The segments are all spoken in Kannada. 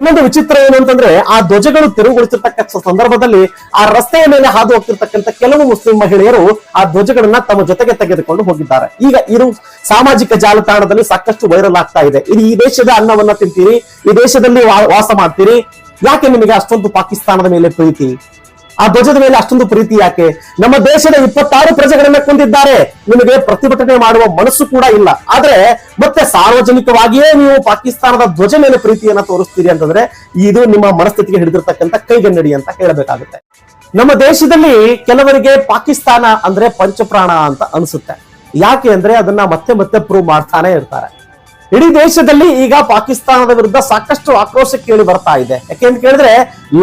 ಇನ್ನೊಂದು ವಿಚಿತ್ರ ಏನು ಅಂತಂದ್ರೆ ಆ ಧ್ವಜಗಳು ತೆರವುಗೊಳಿಸಿರ್ತಕ್ಕಂಥ ಸಂದರ್ಭದಲ್ಲಿ ಆ ರಸ್ತೆಯ ಮೇಲೆ ಹಾದು ಹೋಗ್ತಿರ್ತಕ್ಕಂಥ ಕೆಲವು ಮುಸ್ಲಿಂ ಮಹಿಳೆಯರು ಆ ಧ್ವಜಗಳನ್ನ ತಮ್ಮ ಜೊತೆಗೆ ತೆಗೆದುಕೊಂಡು ಹೋಗಿದ್ದಾರೆ. ಈಗ ಇದು ಸಾಮಾಜಿಕ ಜಾಲತಾಣದಲ್ಲಿ ಸಾಕಷ್ಟು ವೈರಲ್ ಆಗ್ತಾ ಇದೆ. ಇದು ಈ ದೇಶದ ಅನ್ನವನ್ನ ತಿಂತೀರಿ, ಈ ದೇಶದಲ್ಲಿ ವಾಸ ಮಾಡ್ತೀರಿ. ಯಾಕೆ ನಿಮಗೆ ಅಷ್ಟೊಂದು ಪಾಕಿಸ್ತಾನದ ಮೇಲೆ ಪ್ರೀತಿ? ಆ ಧ್ವಜದ ಮೇಲೆ ಅಷ್ಟೊಂದು ಪ್ರೀತಿ ಯಾಕೆ? ನಮ್ಮ ದೇಶದ ಇಪ್ಪತ್ತಾರು ಪ್ರಜೆಗಳನ್ನ ಕೊಂದಿದ್ದಾರೆ. ನಿಮಗೆ ಪ್ರತಿಭಟನೆ ಮಾಡುವ ಮನಸ್ಸು ಕೂಡ ಇಲ್ಲ. ಆದ್ರೆ ಮತ್ತೆ ಸಾರ್ವಜನಿಕವಾಗಿಯೇ ನೀವು ಪಾಕಿಸ್ತಾನದ ಧ್ವಜ ಮೇಲೆ ಪ್ರೀತಿಯನ್ನ ತೋರಿಸ್ತೀರಿ ಅಂತಂದ್ರೆ ಇದು ನಿಮ್ಮ ಮನಸ್ಥಿತಿಗೆ ಹಿಡಿದಿರ್ತಕ್ಕಂಥ ಕೈಗನ್ನಡಿ ಅಂತ ಹೇಳಬೇಕಾಗುತ್ತೆ. ನಮ್ಮ ದೇಶದಲ್ಲಿ ಕೆಲವರಿಗೆ ಪಾಕಿಸ್ತಾನ ಅಂದ್ರೆ ಪಂಚಪ್ರಾಣ ಅಂತ ಅನಿಸುತ್ತೆ. ಯಾಕೆ ಅಂದ್ರೆ ಅದನ್ನ ಮತ್ತೆ ಮತ್ತೆ ಪ್ರೂವ್ ಮಾಡ್ತಾನೆ ಇರ್ತಾರೆ. ಇಡೀ ದೇಶದಲ್ಲಿ ಈಗ ಪಾಕಿಸ್ತಾನದ ವಿರುದ್ಧ ಸಾಕಷ್ಟು ಆಕ್ರೋಶ ಕೇಳಿ ಬರ್ತಾ ಇದೆ. ಯಾಕೆಂತ ಕೇಳಿದ್ರೆ,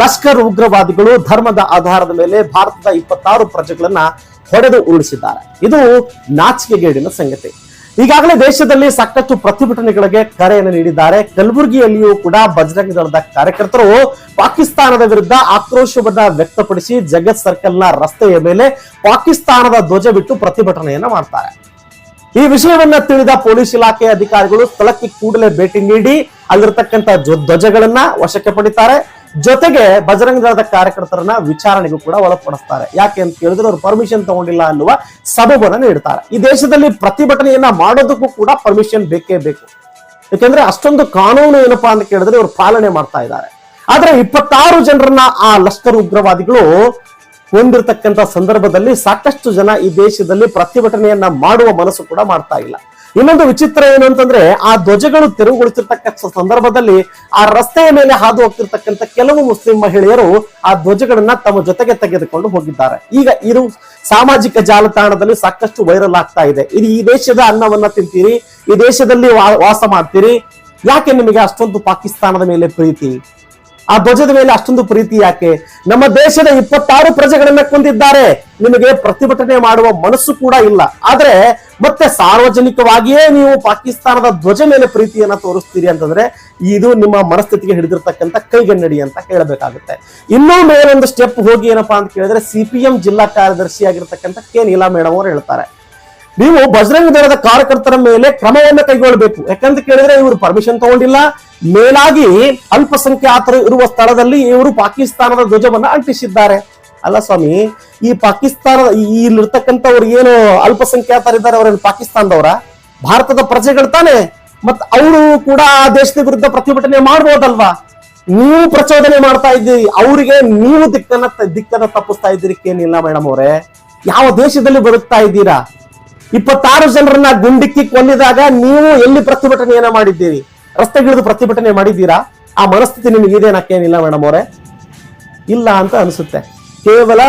ಲಷ್ಕರ್ ಉಗ್ರವಾದಿಗಳು ಧರ್ಮದ ಆಧಾರದ ಮೇಲೆ ಭಾರತದ ಇಪ್ಪತ್ತಾರು ಪ್ರಜೆಗಳನ್ನ ಹೊಡೆದು ಉರುಳಿಸಿದ್ದಾರೆ. ಇದು ನಾಚಿಕೆಗೇಡಿನ ಸಂಗತಿ. ಈಗಾಗಲೇ ದೇಶದಲ್ಲಿ ಸಾಕಷ್ಟು ಪ್ರತಿಭಟನೆಗಳಿಗೆ ಕರೆಯನ್ನು ನೀಡಿದ್ದಾರೆ. ಕಲಬುರಗಿಯಲ್ಲಿಯೂ ಕೂಡ ಬಜರಂಗ ದಳದ ಕಾರ್ಯಕರ್ತರು ಪಾಕಿಸ್ತಾನದ ವಿರುದ್ಧ ಆಕ್ರೋಶವನ್ನ ವ್ಯಕ್ತಪಡಿಸಿ ಜಗತ್ ಸರ್ಕಲ್ನ ರಸ್ತೆಯ ಮೇಲೆ ಪಾಕಿಸ್ತಾನದ ಧ್ವಜ ಬಿಟ್ಟು ಪ್ರತಿಭಟನೆಯನ್ನ ಮಾಡ್ತಾರೆ. ಈ ವಿಷಯವನ್ನ ತಿಳಿದ ಪೊಲೀಸ್ ಇಲಾಖೆ ಅಧಿಕಾರಿಗಳು ಸ್ಥಳಕ್ಕೆ ಕೂಡಲೇ ಭೇಟಿ ನೀಡಿ ಅಲ್ಲಿರ್ತಕ್ಕಂಥ ಧ್ವ- ಧ್ವಜಗಳನ್ನ ವಶಕ್ಕೆ ಪಡಿತಾರೆ. ಜೊತೆಗೆ ಬಜರಂಗ ದಳದ ಕಾರ್ಯಕರ್ತರನ್ನ ವಿಚಾರಣೆಗೂ ಕೂಡ ಒಳಪಡಿಸ್ತಾರೆ. ಯಾಕೆ ಅಂತ ಕೇಳಿದ್ರೆ ಅವರು ಪರ್ಮಿಷನ್ ತಗೊಂಡಿಲ್ಲ ಅನ್ನುವ ಸಬಬನ್ನ ನೀಡ್ತಾರೆ. ಈ ದೇಶದಲ್ಲಿ ಪ್ರತಿಭಟನೆಯನ್ನ ಮಾಡೋದಕ್ಕೂ ಕೂಡ ಪರ್ಮಿಷನ್ ಬೇಕೇ ಬೇಕು. ಯಾಕಂದ್ರೆ ಅಷ್ಟೊಂದು ಕಾನೂನು ಏನಪ್ಪಾ ಅಂತ ಕೇಳಿದ್ರೆ ಇವರು ಪಾಲನೆ ಮಾಡ್ತಾ ಇದ್ದಾರೆ. ಆದ್ರೆ ಇಪ್ಪತ್ತಾರು ಜನರನ್ನ ಆ ಲಷ್ಕರ್ ಉಗ್ರವಾದಿಗಳು ಹೊಂದಿರತಕ್ಕಂತ ಸಂದರ್ಭದಲ್ಲಿ ಸಾಕಷ್ಟು ಜನ ಈ ದೇಶದಲ್ಲಿ ಪ್ರತಿಭಟನೆಯನ್ನ ಮಾಡುವ ಮನಸ್ಸು ಕೂಡ ಮಾಡ್ತಾ ಇಲ್ಲ. ಇನ್ನೊಂದು ವಿಚಿತ್ರ ಏನು ಅಂತಂದ್ರೆ, ಆ ಧ್ವಜಗಳು ತೆರವುಗೊಳಿಸಿರ್ತಕ್ಕಂಥ ಸಂದರ್ಭದಲ್ಲಿ ಆ ರಸ್ತೆಯ ಮೇಲೆ ಹಾದು ಹೋಗ್ತಿರ್ತಕ್ಕಂಥ ಕೆಲವು ಮುಸ್ಲಿಂ ಮಹಿಳೆಯರು ಆ ಧ್ವಜಗಳನ್ನ ತಮ್ಮ ಜೊತೆಗೆ ತೆಗೆದುಕೊಂಡು ಹೋಗಿದ್ದಾರೆ. ಈಗ ಇದು ಸಾಮಾಜಿಕ ಜಾಲತಾಣದಲ್ಲಿ ಸಾಕಷ್ಟು ವೈರಲ್ ಆಗ್ತಾ ಇದೆ. ಇದು ಈ ದೇಶದ ಅನ್ನವನ್ನ ತಿಂತೀರಿ, ಈ ದೇಶದಲ್ಲಿ ವಾಸ ಮಾಡ್ತೀರಿ, ಯಾಕೆ ನಿಮಗೆ ಅಷ್ಟೊಂದು ಪಾಕಿಸ್ತಾನದ ಮೇಲೆ ಪ್ರೀತಿ? ಆ ಧ್ವಜದ ಮೇಲೆ ಅಷ್ಟೊಂದು ಪ್ರೀತಿ ಯಾಕೆ? ನಮ್ಮ ದೇಶದ ಇಪ್ಪತ್ತಾರು ಪ್ರಜೆಗಳನ್ನ ಕೊಂದಿದ್ದಾರೆ. ನಿಮಗೆ ಪ್ರತಿಭಟನೆ ಮಾಡುವ ಮನಸ್ಸು ಕೂಡ ಇಲ್ಲ. ಆದ್ರೆ ಮತ್ತೆ ಸಾರ್ವಜನಿಕವಾಗಿಯೇ ನೀವು ಪಾಕಿಸ್ತಾನದ ಧ್ವಜ ಮೇಲೆ ಪ್ರೀತಿಯನ್ನ ತೋರಿಸ್ತೀರಿ ಅಂತಂದ್ರೆ ಇದು ನಿಮ್ಮ ಮನಸ್ಥಿತಿಗೆ ಹಿಡಿದಿರ್ತಕ್ಕಂಥ ಕೈಗನ್ನಡಿ ಅಂತ ಹೇಳಬೇಕಾಗುತ್ತೆ. ಇನ್ನೂ ಮೇಲೊಂದು ಸ್ಟೆಪ್ ಹೋಗಿ ಏನಪ್ಪಾ ಅಂತ ಕೇಳಿದ್ರೆ ಸಿಪಿಎಂ ಜಿಲ್ಲಾ ಕಾರ್ಯದರ್ಶಿ ಆಗಿರ್ತಕ್ಕಂಥ ಕೆ. ನೀಲಾ ಮೇಡಮ್ ಅವರು ಹೇಳ್ತಾರೆ. ನೀವು ಬಜರಂಗ ದಳದ ಕಾರ್ಯಕರ್ತರ ಮೇಲೆ ಕ್ರಮವನ್ನು ಕೈಗೊಳ್ಳಬೇಕು. ಯಾಕಂತ ಕೇಳಿದ್ರೆ ಇವರು ಪರ್ಮಿಷನ್ ತಗೊಂಡಿಲ್ಲ. ಮೇಲಾಗಿ ಅಲ್ಪಸಂಖ್ಯಾತರು ಇರುವ ಸ್ಥಳದಲ್ಲಿ ಇವರು ಪಾಕಿಸ್ತಾನದ ಧ್ವಜವನ್ನು ಅಂಟಿಸಿದ್ದಾರೆ. ಅಲ್ಲ ಸ್ವಾಮಿ, ಈ ಪಾಕಿಸ್ತಾನದ ಇಲ್ಲಿರ್ತಕ್ಕಂಥವ್ರು ಏನು ಅಲ್ಪಸಂಖ್ಯಾತರಿದ್ದಾರೆ ಅವರೇನು ಪಾಕಿಸ್ತಾನದವರ? ಭಾರತದ ಪ್ರಜೆಗಳು ತಾನೆ? ಮತ್ ಅವರು ಕೂಡ ಆ ದೇಶದ ವಿರುದ್ಧ ಪ್ರತಿಭಟನೆ ಮಾಡ್ಬೋದಲ್ವಾ? ನೀವು ಪ್ರಚೋದನೆ ಮಾಡ್ತಾ ಇದ್ದೀರಿ. ಅವರಿಗೆ ನೀವು ದಿಕ್ಕನ್ನ ದಿಕ್ಕನ್ನ ತಪ್ಪಿಸ್ತಾ ಇದ್ದೀರಿ. ಏನಿಲ್ಲ ಮೇಡಮ್ ಅವರೇ. ಯಾವ ದೇಶದಲ್ಲಿ ಬರುತ್ತಾ ಇದ್ದೀರಾ? ಇಪ್ಪತ್ತಾರು ಜನರನ್ನ ಗುಂಡಿಕ್ಕಿ ಕೊಲ್ಲಿದಾಗ ನೀವು ಎಲ್ಲಿ ಪ್ರತಿಭಟನೆಯನ್ನ ಮಾಡಿದ್ದೀರಿ? ರಸ್ತೆಗಿಳಿದು ಪ್ರತಿಭಟನೆ ಮಾಡಿದ್ದೀರಾ? ಆ ಮನಸ್ಥಿತಿ ನಿಮಗೆ ಇದೇನಕ್ಕೇನಿಲ್ಲ ಮೇಡಮ್ ಅವರೇ. ಇಲ್ಲ ಅಂತ ಅನಿಸುತ್ತೆ. ಕೇವಲ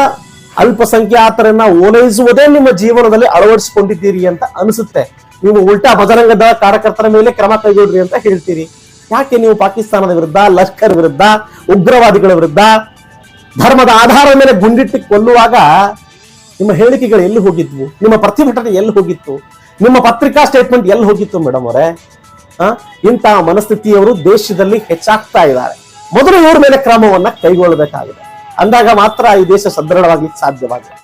ಅಲ್ಪಸಂಖ್ಯಾತರನ್ನ ಓಲೈಸುವುದೇ ನಿಮ್ಮ ಜೀವನದಲ್ಲಿ ಅಳವಡಿಸಿಕೊಂಡಿದ್ದೀರಿ ಅಂತ ಅನಿಸುತ್ತೆ. ನೀವು ಉಲ್ಟಾ ಬಜರಂಗದ ಕಾರ್ಯಕರ್ತರ ಮೇಲೆ ಕ್ರಮ ಕೈಗೊಳ್ರಿ ಅಂತ ಹೇಳ್ತೀರಿ. ಯಾಕೆ ನೀವು ಪಾಕಿಸ್ತಾನದ ವಿರುದ್ಧ, ಲಷ್ಕರ್ ವಿರುದ್ಧ, ಉಗ್ರವಾದಿಗಳ ವಿರುದ್ಧ, ಧರ್ಮದ ಆಧಾರದ ಮೇಲೆ ಗುಂಡಿಟ್ಟು ಕೊಲ್ಲುವಾಗ ನಿಮ್ಮ ಹೇಳಿಕೆಗಳು ಎಲ್ಲಿ ಹೋಗಿದ್ವು? ನಿಮ್ಮ ಪ್ರತಿಭಟನೆ ಎಲ್ಲಿ ಹೋಗಿತ್ತು? ನಿಮ್ಮ ಪತ್ರಿಕಾ ಸ್ಟೇಟ್ಮೆಂಟ್ ಎಲ್ಲಿ ಹೋಗಿತ್ತು ಮೇಡಮ್ ಅವರೇ? ಇಂತಹ ಮನಸ್ಥಿತಿಯವರು ದೇಶದಲ್ಲಿ ಹೆಚ್ಚಾಗ್ತಾ ಇದ್ದಾರೆ. ಮೊದಲು ಇವ್ರ ಮೇಲೆ ಕ್ರಮವನ್ನ ಕೈಗೊಳ್ಳಬೇಕಾಗಿದೆ. ಅಂದಾಗ ಮಾತ್ರ ಈ ದೇಶ ಸದೃಢವಾಗಿ ಸಾಧ್ಯವಾಗಿದೆ.